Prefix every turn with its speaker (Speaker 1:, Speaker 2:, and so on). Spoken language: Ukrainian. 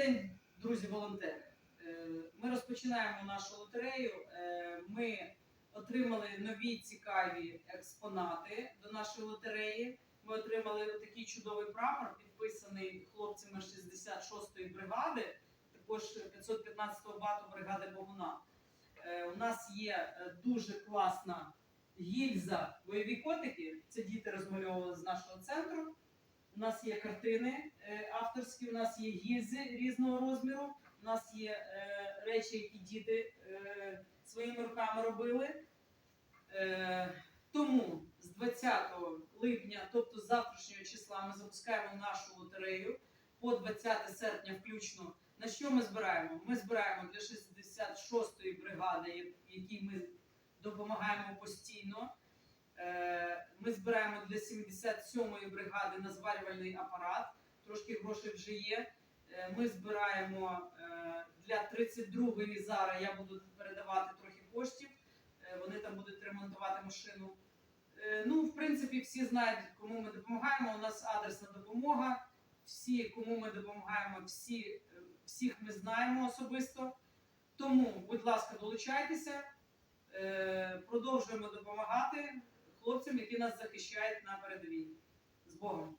Speaker 1: день, друзі волонтери. Е, Ми розпочинаємо нашу лотерею. Е, Ми отримали нові цікаві експонати до нашої лотереї. Ми отримали такий чудовий прапор, підписаний хлопцями 66-ї бригади, також 515-го бату бригади Богуна. Е, У нас є дуже класна гільза бойові котики. Це діти розмальовували з нашого центру. У нас є картини е, авторські, у нас є гільзи різного розміру, у нас є е, речі, які діти е, своїми руками робили. Тому з 20 липня, тобто з завтрашнього числа, ми запускаємо нашу лотерею по 20 серпня включно. На що ми збираємо? Ми збираємо для 66-ї бригади, якій ми допомагаємо постійно. Е, Ми збираємо для 77-ї бригади на зварювальний апарат. Трошки грошей вже є. Е, Ми збираємо е, для 32-ї зараз. Я буду передавати трохи коштів. Вони там будуть ремонтувати машину. Ну, в принципі, всі знають, кому ми допомагаємо. У нас адресна допомога. Всі, кому ми допомагаємо, всі, всіх ми знаємо особисто. Тому, будь ласка, долучайтеся. Продовжуємо допомагати хлопцям, які нас захищають на передовій. З Богом!